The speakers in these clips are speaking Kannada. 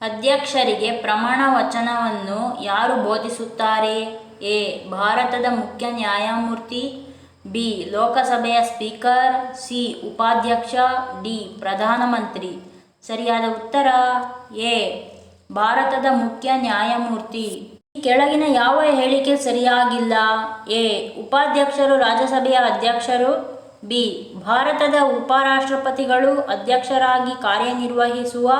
ಅಧ್ಯಕ್ಷರಿಗೆ ಪ್ರಮಾಣ ವಚನವನ್ನು ಯಾರು ಬೋಧಿಸುತ್ತಾರೆ? ಎ. ಭಾರತದ ಮುಖ್ಯ ನ್ಯಾಯಮೂರ್ತಿ. ಬಿ. ಲೋಕಸಭೆಯ ಸ್ಪೀಕರ್. ಸಿ. ಉಪಾಧ್ಯಕ್ಷ. ಡಿ. ಪ್ರಧಾನಮಂತ್ರಿ. ಸರಿಯಾದ ಉತ್ತರ? ಎ. ಭಾರತದ ಮುಖ್ಯ ನ್ಯಾಯಮೂರ್ತಿ. ಕೆಳಗಿನ ಯಾವ ಹೇಳಿಕೆ ಸರಿಯಾಗಿಲ್ಲ? ಎ. ಉಪಾಧ್ಯಕ್ಷರು ರಾಜ್ಯಸಭೆಯ ಅಧ್ಯಕ್ಷರು. ಬಿ. ಭಾರತದ ಉಪರಾಷ್ಟ್ರಪತಿಗಳು ಅಧ್ಯಕ್ಷರಾಗಿ ಕಾರ್ಯನಿರ್ವಹಿಸುವ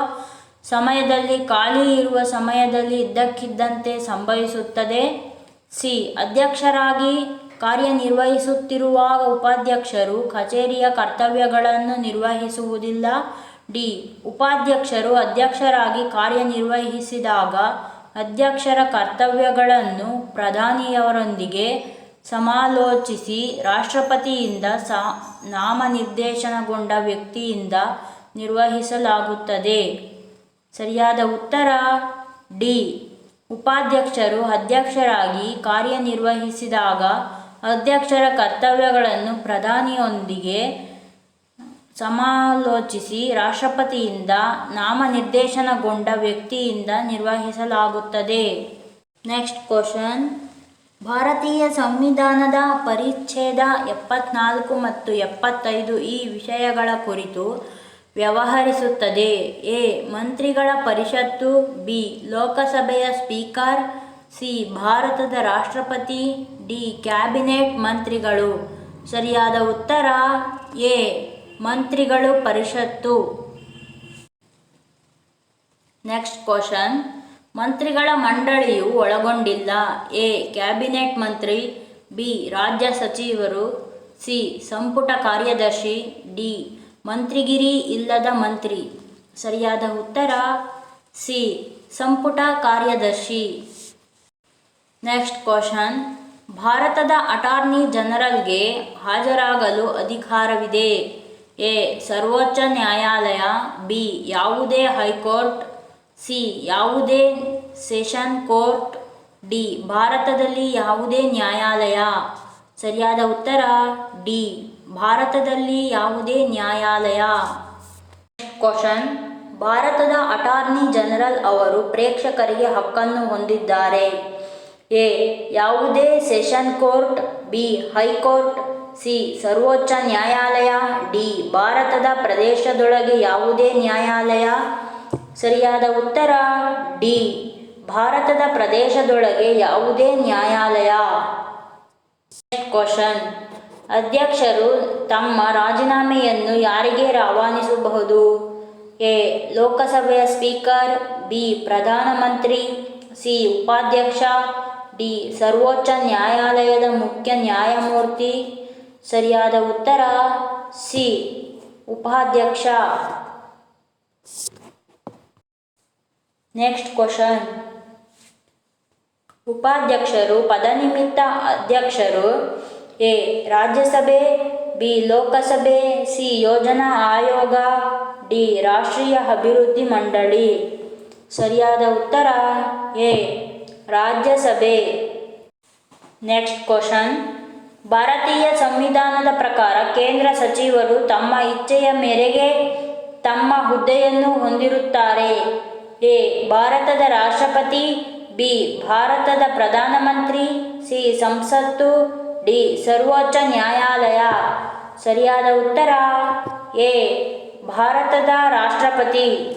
ಸಮಯದಲ್ಲಿ ಖಾಲಿ ಇರುವ ಸಮಯದಲ್ಲಿ ಇದ್ದಕ್ಕಿದ್ದಂತೆ ಸಂಭವಿಸುತ್ತದೆ. ಸಿ. ಅಧ್ಯಕ್ಷರಾಗಿ ಕಾರ್ಯನಿರ್ವಹಿಸುತ್ತಿರುವಾಗ ಉಪಾಧ್ಯಕ್ಷರು ಕಚೇರಿಯ ಕರ್ತವ್ಯಗಳನ್ನು ನಿರ್ವಹಿಸುವುದಿಲ್ಲ. ಡಿ. ಉಪಾಧ್ಯಕ್ಷರು ಅಧ್ಯಕ್ಷರಾಗಿ ಕಾರ್ಯನಿರ್ವಹಿಸಿದಾಗ ಅಧ್ಯಕ್ಷರ ಕರ್ತವ್ಯಗಳನ್ನು ಪ್ರಧಾನಿಯವರೊಂದಿಗೆ ಸಮಾಲೋಚಿಸಿ ರಾಷ್ಟ್ರಪತಿಯಿಂದ ಸಾ ನಾಮನಿರ್ದೇಶನಗೊಂಡ ವ್ಯಕ್ತಿಯಿಂದ ನಿರ್ವಹಿಸಲಾಗುತ್ತದೆ. ಸರಿಯಾದ ಉತ್ತರ ಡಿ. ಉಪಾಧ್ಯಕ್ಷರು ಅಧ್ಯಕ್ಷರಾಗಿ ಕಾರ್ಯನಿರ್ವಹಿಸಿದಾಗ ಅಧ್ಯಕ್ಷರ ಕರ್ತವ್ಯಗಳನ್ನು ಪ್ರಧಾನಿಯೊಂದಿಗೆ ಸಮಾಲೋಚಿಸಿ ರಾಷ್ಟ್ರಪತಿಯಿಂದ ನಾಮನಿರ್ದೇಶನಗೊಂಡ ವ್ಯಕ್ತಿಯಿಂದ ನಿರ್ವಹಿಸಲಾಗುತ್ತದೆ. Next question. ಭಾರತೀಯ ಸಂವಿಧಾನದ ಪರಿಚ್ಛೇದ ಎಪ್ಪತ್ನಾಲ್ಕು ಮತ್ತು ಎಪ್ಪತ್ತೈದು ಈ ವಿಷಯಗಳ ಕುರಿತು ವ್ಯವಹರಿಸುತ್ತದೆ. ಎ. ಮಂತ್ರಿಗಳ ಪರಿಷತ್ತು. ಬಿ. ಲೋಕಸಭೆಯ ಸ್ಪೀಕರ್. ಸಿ. ಭಾರತದ ರಾಷ್ಟ್ರಪತಿ. ಡಿ. ಕ್ಯಾಬಿನೆಟ್ ಮಂತ್ರಿಗಳು. ಸರಿಯಾದ ಉತ್ತರ? ಎ. ಮಂತ್ರಿಗಳು ಪರಿಷತ್ತು. Next question. ಮಂತ್ರಿಗಳ ಮಂಡಳಿಯು ಒಳಗೊಂಡಿಲ್ಲ. ಎ. ಕ್ಯಾಬಿನೆಟ್ ಮಂತ್ರಿ. ಬಿ. ರಾಜ್ಯ ಸಚಿವರು. ಸಿ. ಸಂಪುಟ ಕಾರ್ಯದರ್ಶಿ. ಡಿ. ಮಂತ್ರಿಗಿರಿ ಇಲ್ಲದ ಮಂತ್ರಿ. ಸರಿಯಾದ ಉತ್ತರ, ಸಿ. ಸಂಪುಟ ಕಾರ್ಯದರ್ಶಿ. Next question. ಭಾರತದ ಅಟಾರ್ನಿ ಜನರಲ್ಗೆ ಹಾಜರಾಗಲು ಅಧಿಕಾರವಿದೆ. ಎ. ಸರ್ವೋಚ್ಚ ನ್ಯಾಯಾಲಯ, ಬಿ. ಯಾವುದೇ ಹೈಕೋರ್ಟ್, ಸಿ. ಯಾವುದೇ ಸೆಷನ್ ಕೋರ್ಟ್, ಡಿ. ಭಾರತದಲ್ಲಿ ಯಾವುದೇ ನ್ಯಾಯಾಲಯ. ಸರಿಯಾದ ಉತ್ತರ ಡಿ. ಭಾರತದಲ್ಲಿ ಯಾವುದೇ ನ್ಯಾಯಾಲಯ? ಕ್ವಶನ್ ಭಾರತದ ಅಟಾರ್ನಿ ಜನರಲ್ ಅವರು ಪ್ರೇಕ್ಷಕರಿಗೆ ಹಕ್ಕನ್ನು ಹೊಂದಿದ್ದಾರೆ. ಎ. ಯಾವುದೇ session court B. High court C. ಸರ್ವೋಚ್ಚ ನ್ಯಾಯಾಲಯ ಡಿ. ಭಾರತದ ಪ್ರದೇಶದೊಳಗೆ ಯಾವುದೇ ನ್ಯಾಯಾಲಯ? ಸರಿಯಾದ ಉತ್ತರ ಡಿ. ಭಾರತದ ಪ್ರದೇಶದೊಳಗೆ ಯಾವುದೇ ನ್ಯಾಯಾಲಯ? ಕ್ವಶನ್ ಅಧ್ಯಕ್ಷರು ತಮ್ಮ ರಾಜೀನಾಮೆಯನ್ನು ಯಾರಿಗೆ ರವಾನಿಸಬಹುದು? ಎ. ಲೋಕಸಭೆಯ ಸ್ಪೀಕರ್. ಬಿ. ಪ್ರಧಾನಮಂತ್ರಿ. ಸಿ. ಉಪಾಧ್ಯಕ್ಷ. ಡಿ. ಸರ್ವೋಚ್ಚ ನ್ಯಾಯಾಲಯದ ಮುಖ್ಯ ನ್ಯಾಯಮೂರ್ತಿ. ಸರಿಯಾದ ಉತ್ತರ? ಸಿ. ಉಪಾಧ್ಯಕ್ಷ. ನೆಕ್ಸ್ಟ್ ಕ್ವಶನ್ ಉಪಾಧ್ಯಕ್ಷರು, ಪದನಿಮಿತ್ತ ಅಧ್ಯಕ್ಷರು, ಎ. ರಾಜ್ಯಸಭೆ, ಬಿ. ಲೋಕಸಭೆ, ಸಿ. ಯೋಜನಾ ಆಯೋಗ, ಡಿ. ರಾಷ್ಟ್ರೀಯ ಅಭಿವೃದ್ಧಿ ಮಂಡಳಿ. ಸರಿಯಾದ ಉತ್ತರ? ಎ. ರಾಜ್ಯಸಭೆ. Next question. ಭಾರತೀಯ ಸಂವಿಧಾನದ ಪ್ರಕಾರ ಕೇಂದ್ರ ಸಚಿವರು ತಮ್ಮ ಇಚ್ಛೆಯ ಮೇರೆಗೆ ತಮ್ಮ ಹುದ್ದೆಯನ್ನು ಹೊಂದಿರುತ್ತಾರೆ. ಎ. ಭಾರತದ ರಾಷ್ಟ್ರಪತಿ ಬಿ. ಭಾರತದ ಪ್ರಧಾನಮಂತ್ರಿ ಸಿ. ಸಂಸತ್ತು ಡಿ. ಸರ್ವೋಚ್ಚ ನ್ಯಾಯಾಲಯ. ಸರಿಯಾದ ಉತ್ತರ? ಎ. ಭಾರತದ ರಾಷ್ಟ್ರಪತಿ.